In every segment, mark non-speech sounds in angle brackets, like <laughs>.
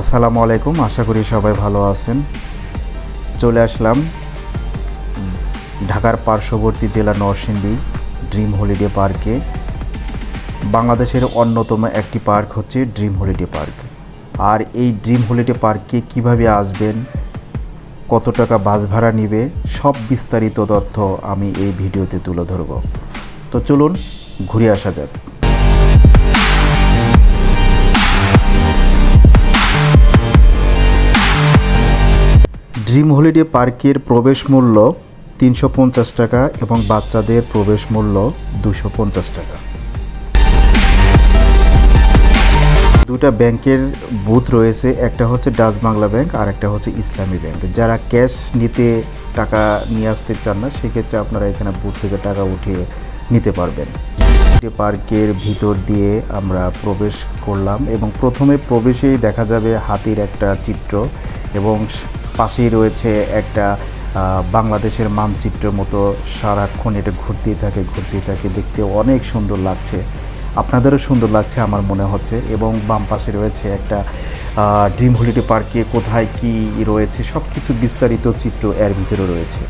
আসসালামু আলাইকুম, আশা করি সবাই ভালো আছেন। চলে আসলাম ঢাকার পার্শ্ববর্তী জেলা নরসিংদী ড্রিম হলিডে পার্কে। বাংলাদেশের অন্যতম একটি পার্ক হচ্ছে ড্রিম হলিডে পার্ক। আর এই ড্রিম হলিডে পার্কে কীভাবে আসবেন, কত টাকা বাস ভাড়া নিবে, সব বিস্তারিত তথ্য আমি এই ভিডিওতে তুলে ধরব। তো চলুন, ঘুরে আসা যাক। ড্রিম হলিডে পার্কের প্রবেশ মূল্য তিনশো পঞ্চাশ টাকা এবং বাচ্চাদের প্রবেশ মূল্য দুশো পঞ্চাশ টাকা। দুটা ব্যাংকের বুথ রয়েছে, একটা হচ্ছে ডাচ বাংলা ব্যাংক আর একটা হচ্ছে ইসলামী ব্যাংক। যারা ক্যাশ নিতে টাকা নিয়ে আসতে চান না, সেক্ষেত্রে আপনারা এখানে বুথ থেকে টাকা উঠিয়ে নিতে পারবেন। পার্কের ভিতর দিয়ে আমরা প্রবেশ করলাম এবং প্রথমে প্রবেশেই দেখা যাবে হাতির একটা চিত্র এবং পাশেই রয়েছে একটা বাংলাদেশের মানচিত্র মতো সারাক্ষণ এটা ঘুরতেই থাকে ঘুরতেই থাকে। দেখতে অনেক সুন্দর লাগছে। আপনাদেরও সুন্দর লাগছে আমার মনে হচ্ছে। এবং বাম পাশে রয়েছে একটা ড্রিম হলিডে পার্কে কোথায় কী রয়েছে সব কিছু বিস্তারিত চিত্র এর ভিতরে রয়েছে।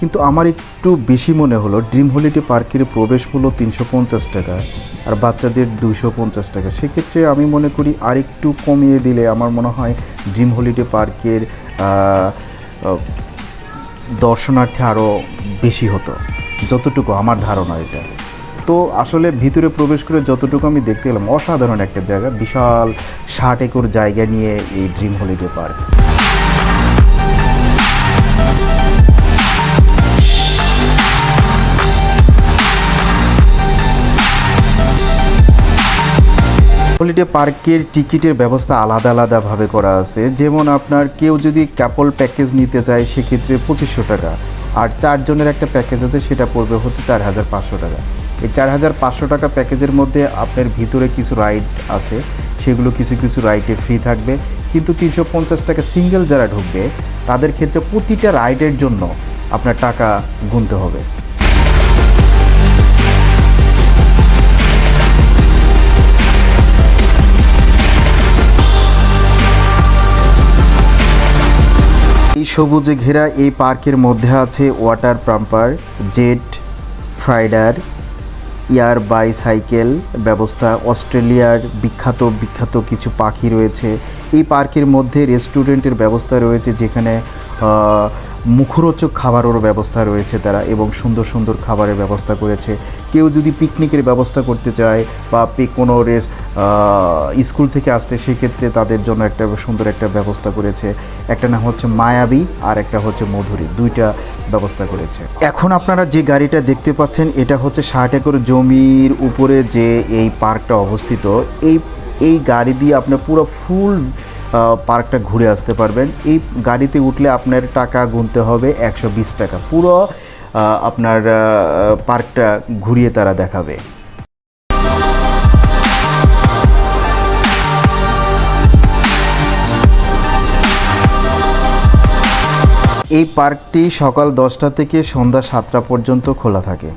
কিন্তু আমার একটু বেশি মনে হলো, ড্রিম হলিডে পার্কের প্রবেশ মূল্য তিনশো পঞ্চাশ টাকা আর বাচ্চাদের দুশো পঞ্চাশ টাকা। সেক্ষেত্রে আমি মনে করি আরেকটু কমিয়ে দিলে আমার মনে হয় ড্রিম হলিডে পার্কের দর্শনার্থী আরও বেশি হতো। যতটুকু আমার ধারণা এটা। তো আসলে ভিতরে প্রবেশ করে যতটুকু আমি দেখতে গেলাম অসাধারণ একটা জায়গা, বিশাল ষাট একর জায়গা নিয়ে এই ড্রিম হলিডে পার্ক। হলিডে পার্কের টিকিটের ব্যবস্থা আলাদা আলাদাভাবে করা আছে। যেমন আপনার কেউ যদি ক্যাপল প্যাকেজ নিতে চায়, সেক্ষেত্রে পঁচিশশো টাকা। আর চারজনের একটা প্যাকেজ আছে, সেটা পড়বে হচ্ছে চার হাজার পাঁচশো টাকা। এই চার হাজার পাঁচশো টাকা প্যাকেজের মধ্যে আপনার ভিতরে কিছু রাইড আছে। সেগুলো কিছু কিছু রাইডে ফ্রি থাকবে। কিন্তু তিনশো পঞ্চাশ টাকা সিঙ্গেল যারা ঢুকবে, তাদের ক্ষেত্রে প্রতিটা রাইডের জন্য আপনার টাকা গুনতে হবে। সবুজে ঘেরা এই পার্কের মধ্যে আছে ওয়াটার পাম্পার, জেট, ফ্রাইডার, ইয়ার বাইসাইকেল ব্যবস্থা, অস্ট্রেলিয়ার বিখ্যাত বিখ্যাত কিছু পাখি রয়েছে। এই পার্কের মধ্যে রেস্টুরেন্টের ব্যবস্থা রয়েছে যেখানে মুখরোচক খাবারের ব্যবস্থা রয়েছে তারা এবং সুন্দর সুন্দর খাবারের ব্যবস্থা করেছে। কেউ যদি পিকনিকের ব্যবস্থা করতে চায় বা কোনো রেস স্কুল থেকে আসতে, সেক্ষেত্রে তাদের জন্য একটা সুন্দর একটা ব্যবস্থা করেছে। একটা নাম হচ্ছে মায়াবী আর একটা হচ্ছে মধুরী। দুইটা ব্যবস্থা করেছে। এখন আপনারা যে গাড়িটা দেখতে পাচ্ছেন, এটা হচ্ছে ষাট একর জমির উপরে যে এই পার্কটা অবস্থিত। এই এই গাড়ি দিয়ে আপনার পুরো ফুল পার্কটা ঘুরে আসতে পারবেন। এই গাড়িতে উঠলে আপনার টাকা গুনতে হবে একশো বিশ টাকা। পুরো আপনার পার্কটা ঘুরিয়ে তারা দেখাবে। এই পার্কটি সকাল দশটা থেকে সন্ধ্যা সাতটা পর্যন্ত খোলা থাকে।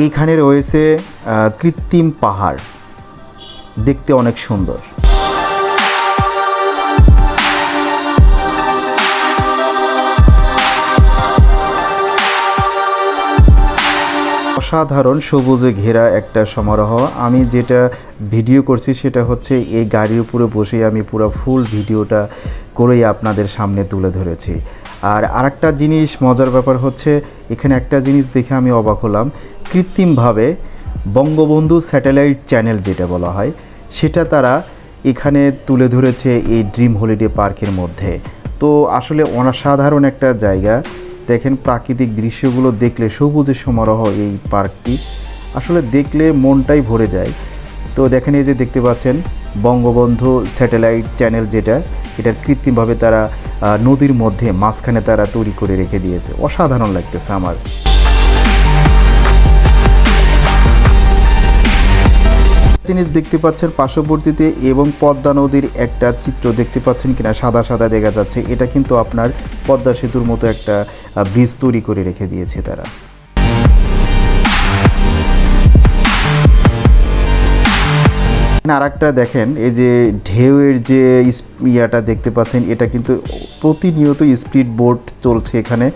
এইখানে রয়েছে কৃত্রিম পাহাড়। দেখতে অনেক সুন্দর। অসাধারণ সবুজে ঘেরা একটা সমারোহ। আমি যেটা ভিডিও করছি সেটা হচ্ছে, এই গাড়ির উপরে বসে আমি পুরো ফুল ভিডিওটা করেই আপনাদের সামনে তুলে ধরেছি। আর আরেকটা জিনিস মজার ব্যাপার হচ্ছে, এখানে একটা জিনিস দেখে আমি অবাক হলাম। কৃত্রিমভাবে বঙ্গবন্ধু স্যাটেলাইট চ্যানেল যেটা বলা হয়, সেটা তারা এখানে তুলে ধরেছে এই ড্রিম হলিডে পার্কের মধ্যে। তো আসলে অসাধারণ একটা জায়গা। দেখেন প্রাকৃতিক দৃশ্যগুলো দেখলে সবুজের সমারোহ এই পার্কটি। আসলে দেখলে মনটাই ভরে যায়। তো দেখেন এই যে দেখতে পাচ্ছেন বঙ্গবন্ধু স্যাটেলাইট চ্যানেল যেটা, এটার কৃত্রিমভাবে তারা নদীর মধ্যে মাঝখানে তারা তৈরি করে রেখে দিয়েছে। অসাধারণ লাগতেছে আমার। জিনিস দেখতে পাচ্ছেন পার্শ্ববর্তীতে এবং পদ্মা নদীর একটা চিত্র দেখতে পাচ্ছেন কিনা, সাদা সাদা দেখা যাচ্ছে। এটা কিন্তু আপনার পদ্মা সেতুর মতো একটা ব্রিজ তৈরি করে রেখে দিয়েছে তারা। আর একটা দেখেন, এই যে ঢেউয়ের যে ইয়াটা দেখতে পাচ্ছেন, এটা কিন্তু প্রতিনিয়ত স্পিড বোট চলছে এখানে।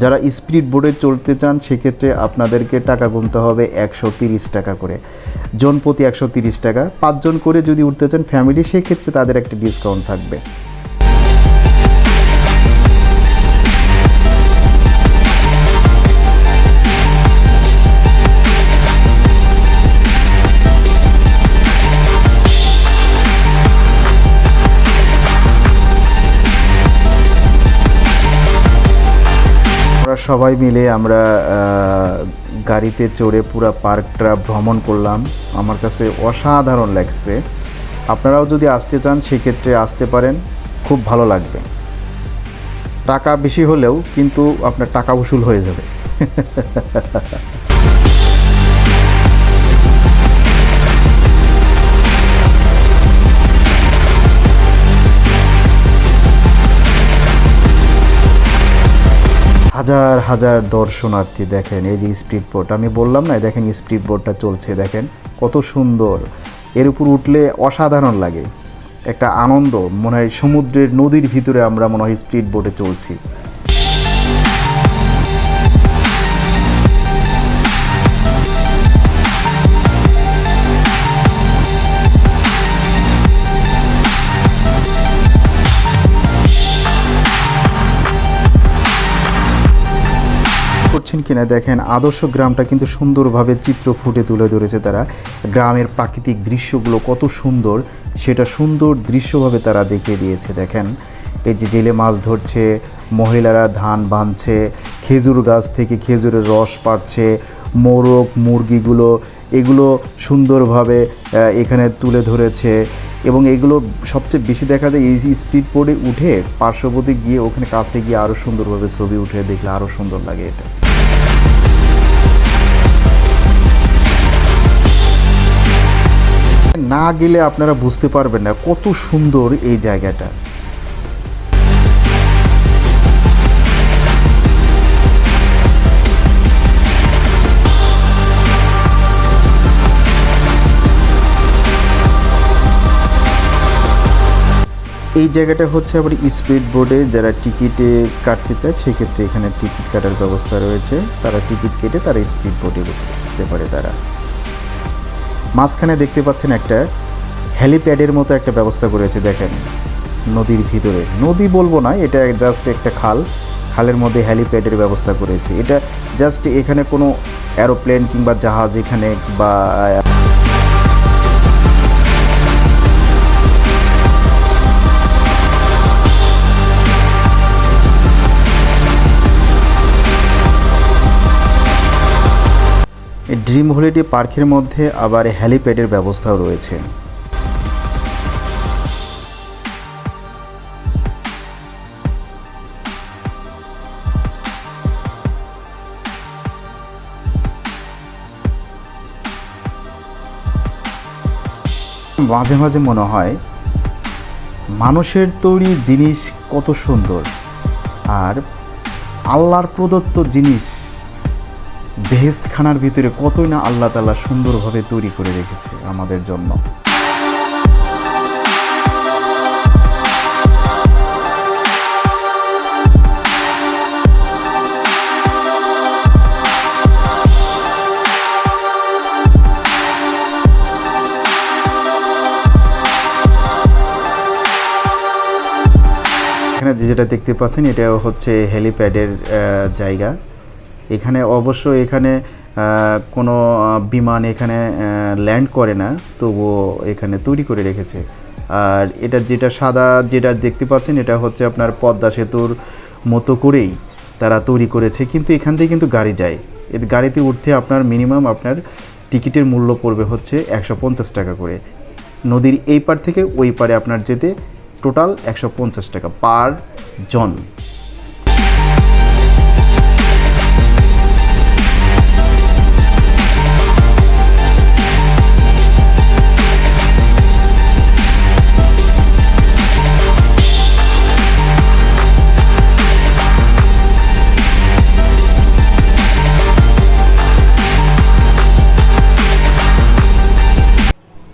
যারা স্পিড বোটে চলতে চান, সেক্ষেত্রে আপনাদেরকে টাকা গুনতে হবে একশো টাকা করে। জন প্রতি একশো টাকা। পাঁচজন করে যদি উঠতে চান ফ্যামিলি সেক্ষেত্রে তাদের একটা ডিসকাউন্ট থাকবে। সবাই মিলে আমরা গাড়িতে চড়ে পুরো পার্কটা ভ্রমণ করলাম। আমার কাছে অসাধারণ লাগছে। আপনারাও যদি আসতে চান, সেক্ষেত্রে আসতে পারেন। খুব ভালো লাগবে। টাকা বেশি হলেও কিন্তু আপনার টাকা উসুল হয়ে যাবে। <laughs> হাজার হাজার দর্শনার্থী দেখেন, এই যে স্পিড বোট, আমি বললাম না, দেখেন স্পিড বোটটা চলছে, দেখেন কত সুন্দর। এর উপর উঠলে অসাধারণ লাগে, একটা আনন্দ, মনে হয় সমুদ্রের নদীর ভিতরে আমরা মনে হয় স্পিড বোটে চলছি। কিনা দেখেন, আদর্শ গ্রামটা কিন্তু সুন্দরভাবে চিত্র ফুটে তুলে ধরেছে তারা। গ্রামের প্রাকৃতিক দৃশ্যগুলো কত সুন্দর, সেটা সুন্দর দৃশ্যভাবে তারা দেখিয়ে দিয়েছে, দেখেন। এই যে জেলে মাছ ধরছে, মহিলারা ধান বাঁধছে, খেজুর গাছ থেকে খেজুরের রস পাচ্ছে, মোরগ, মুরগিগুলো, এগুলো সুন্দরভাবে এখানে তুলে ধরেছে। এবং এগুলো সবচেয়ে বেশি দেখা যায়, এই স্পিড বোর্ডে উঠে পার্শ্ববর্তী গিয়ে ওখানে কাছে গিয়ে আরও সুন্দরভাবে ছবি উঠে দেখলে আরও সুন্দর লাগে এটা। না গেলে আপনারা বুঝতে পারবেন না কত সুন্দর এই জায়গাটা। এই জায়গাটা হচ্ছে আবার স্পিড বোর্ডে যারা টিকিটে কাটতে চায়, সেক্ষেত্রে এখানে টিকিট কাটার ব্যবস্থা রয়েছে। তারা টিকিট কেটে তারা স্পিড বোর্ডে উঠতে পারে তারা। মাঝখানে দেখতে পাচ্ছেন একটা হেলিপ্যাডের মতো একটা ব্যবস্থা করেছে, দেখেন। নদীর ভিতরে। নদী বলব না, এটা জাস্ট একটা খাল। খালের মধ্যে হেলিপ্যাডের ব্যবস্থা করেছে। এটা জাস্ট এখানে কোনো অ্যারোপ্লেন কিংবা জাহাজ এখানে বা ড্রিম হলিডে পার্কের মধ্যে আবার হ্যালিপ্যাডের ব্যবস্থাও রয়েছে। মাঝে মাঝে মনে হয়, মানুষের তৈরি জিনিস কত সুন্দর, আর আল্লাহর প্রদত্ত জিনিস বেহেস্ত খানার ভিতরে কতই না আল্লাহ তালা সুন্দরভাবে তৈরি করে রেখেছে আমাদের জন্য। এখানে যেটা দেখতে পাচ্ছেন, এটা হচ্ছে হেলিপ্যাডের জায়গা। এখানে অবশ্য এখানে কোনো বিমান এখানে ল্যান্ড করে না, তবুও এখানে তৈরি করে রেখেছে। আর এটা যেটা সাদা যেটা দেখতে পাচ্ছেন, এটা হচ্ছে আপনার পদ্মা সেতুর মতো করেই তারা তৈরি করেছে, কিন্তু এখান থেকে কিন্তু গাড়ি যায়। এর গাড়িতে উঠতে আপনার মিনিমাম আপনার টিকিটের মূল্য পড়বে হচ্ছে একশো পঞ্চাশ টাকা করে। নদীর এই পার থেকে ওই পারে আপনার যেতে টোটাল একশো পঞ্চাশ টাকা পার জন।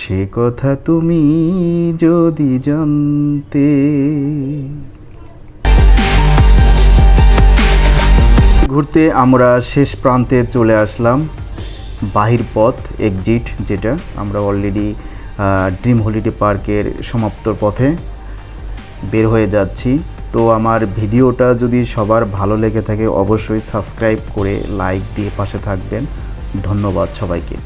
সে কথা তুমি যদি জানতে। ঘুরতে আমরা শেষ প্রান্তে চলে আসলাম। বাহির পথ এক্সিট যেটা, আমরা অলরেডি ড্রিম হলিডে পার্কের সমাপ্তর পথে বের হয়ে যাচ্ছি। তো আমার ভিডিওটা যদি সবার ভালো লেগে থাকে, অবশ্যই সাবস্ক্রাইব করে লাইক দিয়ে পাশে থাকবেন। ধন্যবাদ সবাইকে।